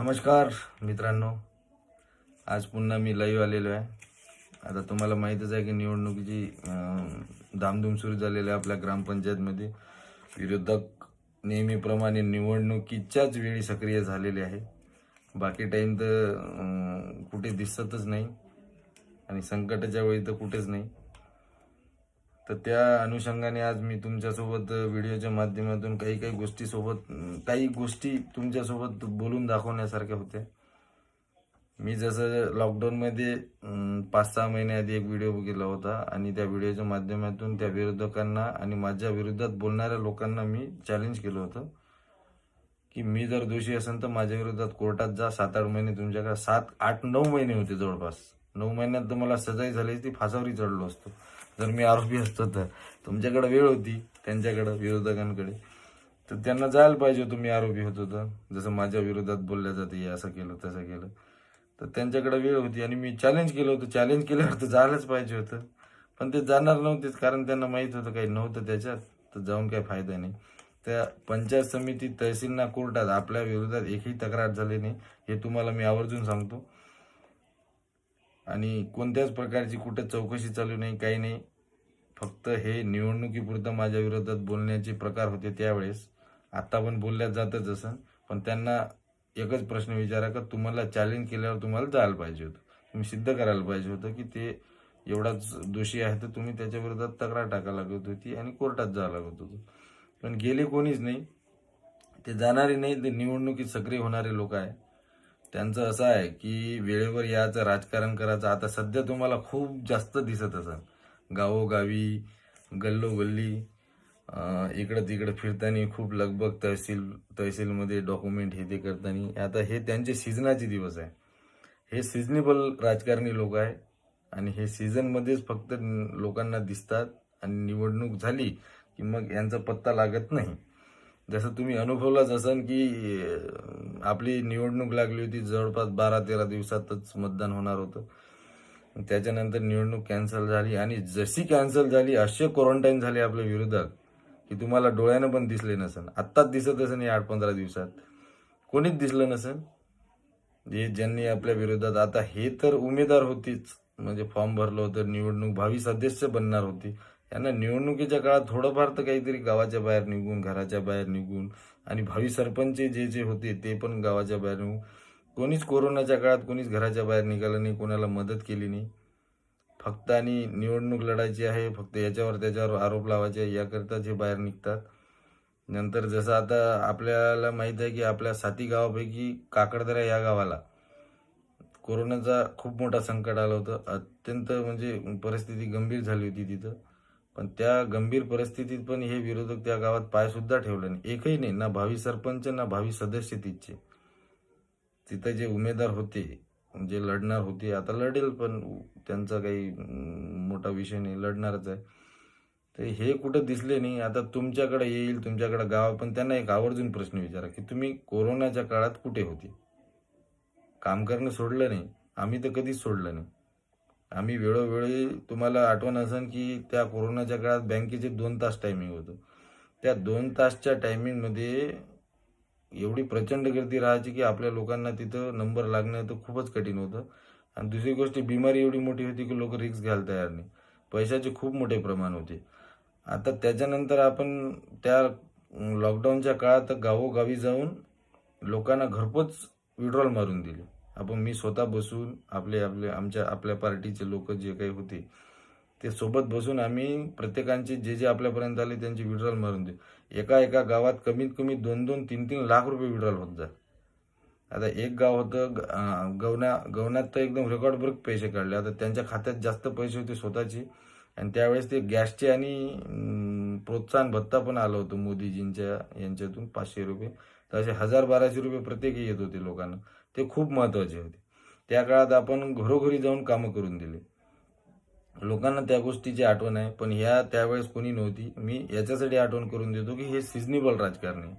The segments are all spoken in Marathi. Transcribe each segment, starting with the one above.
नमस्कार मित्रांनो. आज पुन्हा मी लाईव्ह आलेलो आहे. आता तुम्हाला माहीतच आहे की निवडणुकीची धामधूम सुरू झालेली आहे आपल्या ग्रामपंचायतमध्ये. विरोधक नेहमीप्रमाणे निवडणुकीच्याच वेळी सक्रिय झालेले आहे. बाकी टाईम तर कुठे दिसतच नाही आणि संकटाच्या वेळी तर कुठेच नाही. तर त्या अनुषंगाने आज मी तुमच्यासोबत व्हिडिओच्या माध्यमातून काही काही गोष्टीसोबत काही गोष्टी तुमच्यासोबत बोलून दाखवण्यासारख्या होत्या. मी जसं लॉकडाऊनमध्ये पाच सहा महिने आधी एक व्हिडिओ बघितला होता आणि त्या व्हिडिओच्या माध्यमातून त्या विरोधकांना आणि माझ्या विरोधात बोलणाऱ्या लोकांना मी चॅलेंज केलं होतं. की मी जर दोषी असेल तर माझ्या विरोधात कोर्टात जा सात आठ महिने तुमच्याकडे सात आठ नऊ महिने होते जवळपास. नऊ महिन्यात तर मला सजाई झाली ती फासावरी चढलो असतो. जर मी आरोपी असतो तर. तुमच्याकडे वेळ होती त्यांच्याकडं विरोधकांकडे. तर त्यांना जायला पाहिजे होतं मी आरोपी होतो तर. जसं माझ्या विरोधात बोलल्या जाते हे असं केलं तसं केलं. तर त्यांच्याकडे वेळ होती आणि मी चॅलेंज केलं होतं. चॅलेंज केल्यावर तर जायलाच पाहिजे होतं. पण ते जाणार नव्हतेच कारण त्यांना माहीत होतं काही नव्हतं त्याच्यात. तर जाऊन काही फायदा नाही. त्या पंचायत समिती तहसीलना कोर्टात आपल्या विरोधात एकही तक्रार झाली नाही हे तुम्हाला मी आवर्जून सांगतो. आणि कोणत्याच प्रकारची कुठं चौकशी चालू नाही काही नाही. फक्त हे निवडणुकीपुरतं माझ्या विरोधात बोलण्याचे प्रकार होते त्यावेळेस. आता पण बोलल्या जातच असं. पण त्यांना एकच प्रश्न विचारा का तुम्हाला चॅलेंज केल्यावर तुम्हाला जायला पाहिजे होतं. तुम्ही सिद्ध करायला पाहिजे होतं की ते एवढाच दोषी आहे तर तुम्ही त्याच्या विरोधात तक्रार टाकायला लागत होती आणि कोर्टात जावं लागत होतं. पण गेले कोणीच नाही. ते जाणारे नाही ते निवडणुकीत सक्रिय होणारे लोक आहे. त्यांचं असं आहे की वेळेवर याचं राजकारण करायचं आता सध्या तुम्हाला खूप जास्त दिसत असं गावोगावी गल्लोगल्ली इकडं तिकडं फिरताना खूप लगबग तहसील तहसीलमध्ये डॉक्युमेंट हे ते करताना. आता हे त्यांचे सीझनाचे दिवस आहे. हे सिजनेबल राजकारणी लोक आहे आणि हे सीझनमध्येच फक्त लोकांना दिसतात आणि निवडणूक झाली की मग यांचा पत्ता लागत नाही. जसं तुम्ही अनुभवलंच असन की आपली निवडणूक लागली होती जवळपास बारा तेरा दिवसातच मतदान होणार होतं. त्याच्यानंतर निवडणूक कॅन्सल झाली आणि जशी कॅन्सल झाली असे क्वारंटाईन झाले आपल्या विरोधात की तुम्हाला डोळ्यानं पण दिसले नसन. आत्ताच दिसत असेल या आठ पंधरा दिवसात. कोणीच दिसलं नसेल जे ज्यांनी आपल्या विरोधात आता हे तर उमेदवार होतीच. म्हणजे फॉर्म भरलं होतं निवडणूक भावी सदस्य बनणार होती. यांना निवडणुकीच्या काळात थोडंफार तर काहीतरी गावाच्या बाहेर निघून घराच्या बाहेर निघून आणि भावी सरपंच जे जे होते ते पण गावाच्या बाहेर निघून. कोणीच कोरोनाच्या काळात कोणीच घराच्या बाहेर निघालं नाही कोणाला मदत केली नाही. फक्त आणि निवडणूक लढायची आहे फक्त याच्यावर त्याच्यावर आरोप लावायचे आहे, जे बाहेर निघतात. नंतर जसं आता आपल्याला माहीत आहे की आपल्या साती गावापैकी काकडदरा या गावाला कोरोनाचा खूप मोठा संकट आलं होतं. अत्यंत म्हणजे परिस्थिती गंभीर झाली होती तिथं. पण त्या गंभीर परिस्थितीत पण हे विरोधक त्या गावात पायसुद्धा ठेवले नाही. एकही नाही ना भावी सरपंच ना भावी सदस्य तिथचे. तिथं जे उमेदवार होते जे लढणार होते आता लढेल पण त्यांचा काही मोठा विषय नाही लढणारच आहे. तर हे कुठं दिसले नाही आता तुमच्याकडे येईल तुमच्याकडे गाव पण त्यांना एक आवर्जून प्रश्न विचारा की तुम्ही कोरोनाच्या काळात कुठे होते? काम करणं सोडलं नाही आम्ही तर कधीच सोडलं नाही. आम्ही वेळोवेळी तुम्हाला आठवण असेल की त्या कोरोनाच्या काळात बँकेचे दोन तास टायमिंग होतं. त्या दोन तासच्या टायमिंगमध्ये एवढी प्रचंड गर्दी राहायची की आपल्या लोकांना तिथं नंबर लागणं तर खूपच कठीण होतं. आणि दुसरी गोष्ट बिमारी एवढी मोठी होती की लोक रिक्स घ्यायला तयार नाही. पैशाचे खूप मोठे प्रमाण होते. आता त्याच्यानंतर आपण त्या लॉकडाऊनच्या काळात गावोगावी जाऊन लोकांना घरपोच विड्रॉल मारून दिले. आपण मी स्वतः बसून आपले आपले आमच्या आपल्या पार्टीचे लोक जे काही होते ते सोबत बसून आम्ही प्रत्येकांचे जे जे आपल्यापर्यंत आले त्यांची विड्रॉल मारून देऊ. एका एका गावात कमीत कमी दोन दोन तीन तीन लाख रुपये विड्रॉल होत जा आता एक गाव होतं गवना गवनात तर एकदम रेकॉर्ड ब्रेक पैसे काढले. आता त्यांच्या खात्यात जास्त पैसे होते स्वतःचे. आणि त्यावेळेस ते गॅसचे आणि प्रोत्साहन भत्ता पण आलं होतं मोदीजींच्या यांच्यातून पाचशे रुपये. तर असे हजार बाराशे रुपये प्रत्येकी येत होते लोकांना. ते खूप महत्त्वाचे होते. त्या काळात आपण घरोघरी जाऊन कामं करून दिले. लोकांना त्या गोष्टीची आठवण आहे. पण ह्या त्यावेळेस कोणी नव्हती. मी याच्यासाठी आठवण करून देतो की हे सिजनेबल राजकारण आहे.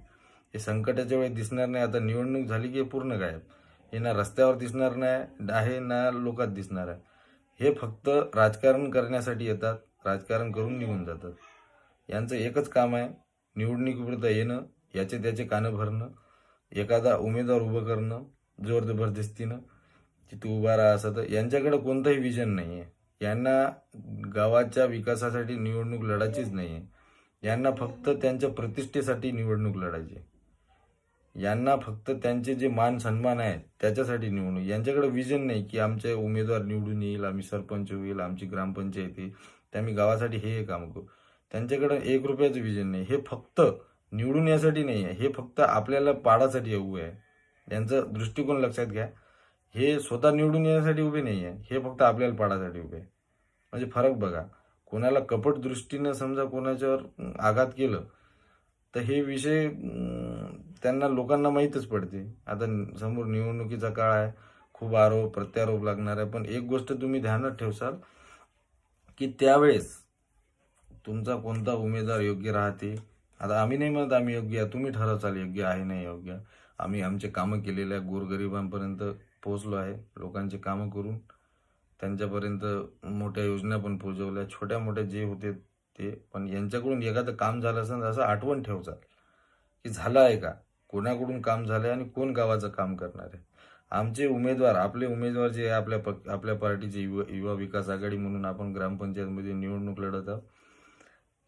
हे संकटाच्या वेळी दिसणार नाही. आता निवडणूक झाली की हे पूर्ण गायब. हे ना रस्त्यावर दिसणार नाही आहे ना लोकात दिसणार आहे. हे फक्त राजकारण करण्यासाठी येतात. राजकारण करून निघून जातात. यांचं एकच काम आहे निवडणुकीपुरतं येणं याचे त्याचे कानं भरणं एखादा उमेदवार उभं करणं जोर जबरदस्तीनं की तू उभा राहा असं तर यांच्याकडे कोणतंही विजन नाही आहे यांना गावाच्या विकासासाठी निवडणूक लढायचीच नाही आहे यांना फक्त त्यांच्या प्रतिष्ठेसाठी निवडणूक लढायची आहे. यांना फक्त त्यांचे जे मान सन्मान आहेत त्याच्यासाठी निवडणूक. यांच्याकडे विजन नाही की आमचे उमेदवार निवडून येईल आम्ही सरपंच होईल आमची ग्रामपंचायत येईल ते आम्ही गावासाठी हे काम करू. त्यांच्याकडे एक रुपयाचं विजन नाही. हे फक्त निवडून यासाठी नाही आहे हे फक्त आपल्याला पाडासाठी हवं आहे. यांचं दृष्टिकोन लक्षात घ्या. हे स्वतः निवडून येण्यासाठी उभे नाही आहे हे फक्त आपल्याला पाडासाठी उभे आहे. म्हणजे फरक बघा. कोणाला कपट दृष्टीनं समजा कोणाच्यावर आघात केलं तर हे विषय त्यांना लोकांना माहीतच पडते. आता समोर निवडणुकीचा काळ आहे. खूप आरोप प्रत्यारोप लागणार आहे. पण एक गोष्ट तुम्ही ध्यानात ठेवसाल की त्यावेळेस तुमचा कोणता उमेदवार योग्य राहते? आता आम्ही नाही म्हणत आम्ही योग्य आहे. तुम्ही ठरवसाल योग्य आहे नाही योग्य. आम्ही आमचे कामं केलेले आहे गोरगरिबांपर्यंत पोहोचलो आहे लोकांचे कामं करून. त्यांच्यापर्यंत मोठ्या योजना पण पोहोचवल्या. छोट्या मोठ्या जे होते ते पण यांच्याकडून एखादं काम झालं असेल तर असं आठवण ठेवचाल की झालं आहे का? कोणाकडून काम झालं आहे आणि कोण गावाचं काम करणार आहे? आमचे उमेदवार आपले उमेदवार जे आहे आपल्या पक आपल्या पार्टीचे युवा युवा विकास आघाडी म्हणून आपण ग्रामपंचायतमध्ये निवडणूक लढत आहोत.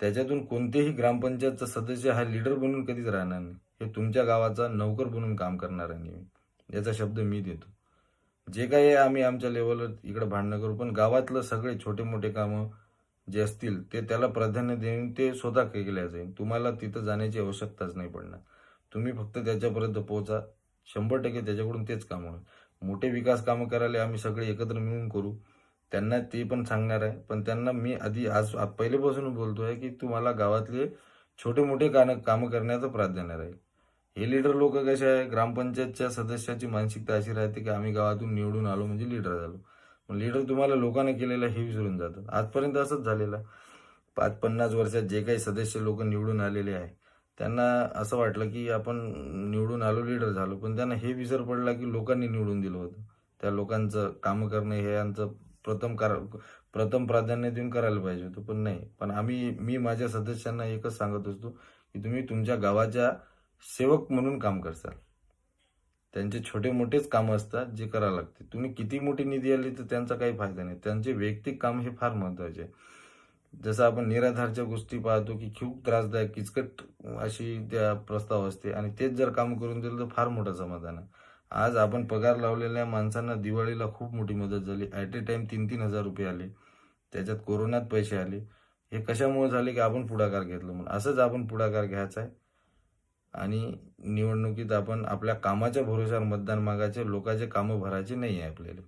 त्याच्यातून कोणतेही ग्रामपंचायतचा सदस्य हा लीडर बनून कधीच राहणार नाही. हे तुमच्या गावाचा नौकर बनून काम करणार आहे मी. याचा शब्द मी देतो. जे काही आहे आम्ही आमच्या लेवलवर इकडे भांडणं करू पण गावातलं सगळे छोटे मोठे कामं जे असतील ते त्याला प्राधान्य देऊन ते स्वतः केल्या जाईल. तुम्हाला तिथं जाण्याची आवश्यकताच नाही पडणार. तुम्ही फक्त त्याच्यापर्यंत पोहोचा. शंभर टक्के त्याच्याकडून तेच काम होईल मोठे विकास कामं करायला आम्ही सगळे एकत्र मिळून करू. त्यांना ते पण सांगणार आहे. पण त्यांना मी आधी आज पहिलेपासून बोलतो आहे की तुम्हाला गावातले छोटे मोठे कान कामं करण्याचं प्राधान्य राहील हे लीडर लोक कसे आहे ग्रामपंचायतच्या सदस्याची मानसिकता अशी राहते की आम्ही गावातून निवडून आलो म्हणजे लीडर झालो. मग लीडर तुम्हाला लोकांना केलेलं हे विसरून जातं आजपर्यंत असंच झालेलं. पाच पन्नास वर्षात जे काही सदस्य लोक निवडून आलेले आहे त्यांना असं वाटलं की आपण निवडून आलो लीडर झालो. पण त्यांना हे विसर पडला की लोकांनी निवडून दिलं होतं. त्या लोकांचं कामं करणं हे यांचं प्रथम करा प्रथम प्राधान्य देऊन करायला पाहिजे होतं पण नाही. पण आम्ही मी माझ्या सदस्यांना एकच सांगत असतो की तुम्ही तुमच्या गावाच्या सेवक म्हणून काम करसाल. त्यांचे छोटे मोठेच कामं असतात जे करावं लागते. तुम्ही किती मोठी निधी आली तर त्यांचा काही फायदा नाही. त्यांचे वैयक्तिक काम हे फार महत्त्वाचे आहे. जसं आपण निराधारच्या गोष्टी पाहतो की खूप त्रासदायक किचकट अशी त्या प्रस्ताव असते आणि तेच जर काम करून दिलं तर फार मोठं समाधान आहे. आज आपण पगार लावलेल्या माणसांना दिवाळीला खूप मोठी मदत झाली. ॲट ए टाईम तीन तीन हजार रुपये आले. त्याच्यात कोरोनात पैसे आले. हे कशामुळे झाले की आपण पुढाकार घेतलं म्हणून? असंच आपण पुढाकार घ्यायचा आहे. आणि निवडणुकीत आपण आपल्या कामाच्या भरोशावर मतदान मागायचे लोकांचे कामं भरायचे नाही आहे आपल्याला.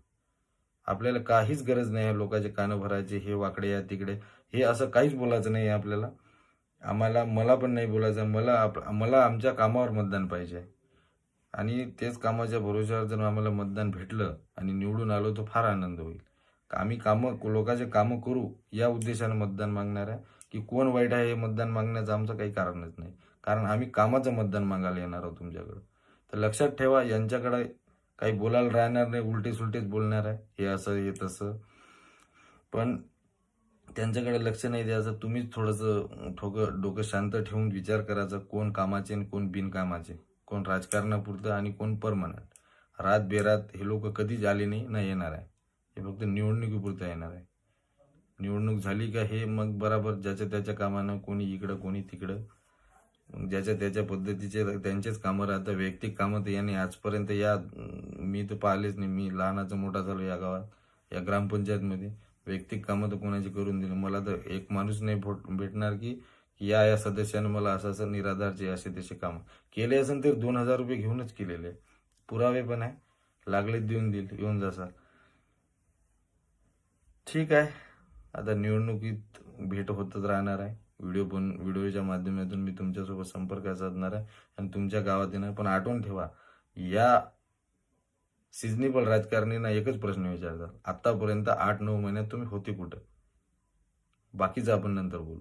आपल्याला काहीच गरज नाही आहे लोकांचे कानं भरायचे हे वाकडे या तिकडे. हे असं काहीच बोलायचं नाही आहे आपल्याला. आम्हाला मला पण नाही बोलायचं. आहे. मला आप मला आमच्या कामावर मतदान पाहिजे आहे. आणि तेच कामाच्या भरोश्यावर जर आम्हाला मतदान भेटलं आणि निवडून आलो तर फार आनंद होईल. आम्ही कामं लोकांचे कामं करू या उद्देशाने मतदान मागणार आहे की कोण वाईट आहे हे मतदान मागण्याचं आमचं काही कारणच नाही. कारण आम्ही कामाचं मतदान मागायला येणार आहोत तुमच्याकडं. तर लक्षात ठेवा यांच्याकडे काही बोलायला राहणार नाही उलटे सुलटेच बोलणार आहे. हे असं हे तसं. पण त्यांच्याकडे लक्ष नाही द्यायचं तुम्हीच थोडंसं ठोकं डोकं शांत ठेवून विचार करायचा कोण कामाचे आणि कोण बिनकामाचे. कोण राजकारणापुरतं आणि कोण परमनंट रात बेरात हे लोक कधीच आले नाही ना येणार आहे. हे फक्त निवडणुकीपुरतं येणार आहे. निवडणूक झाली का हे मग बराबर ज्याच्या त्याच्या कामानं कोणी इकडं कोणी तिकडं. मग ज्याच्या त्याच्या पद्धतीचे त्यांचेच कामं राहतात. वैयक्तिक कामं तर याने आजपर्यंत या मी तर पाहिलेच नाही. मी लहानाचा मोठा झालो या गावात या ग्रामपंचायतमध्ये. वैयक्तिक कामं तर कोणाची करून दिली? मला तर एक माणूस नाही भोट भेटणार की की या या सदस्यानं मला असं असं निराधारचे असे तसे कामं केले असेल तर दोन हजार रुपये घेऊनच केलेले. पुरावे पण आहे. लागले देऊन देईल. येऊन जासाल ठीक आहे. आता निवडणुकीत भेट होतच राहणार आहे. व्हिडिओ पण व्हिडिओच्या माध्यमातून मी तुमच्यासोबत संपर्क साधणार आहे. आणि तुमच्या गावात येणार पण आठवून ठेवा या सिजनेबल राजकारणींना एकच प्रश्न विचारतात. आतापर्यंत आठ नऊ महिन्यात तुम्ही होते कुठं? बाकीचं आपण नंतर बोलू.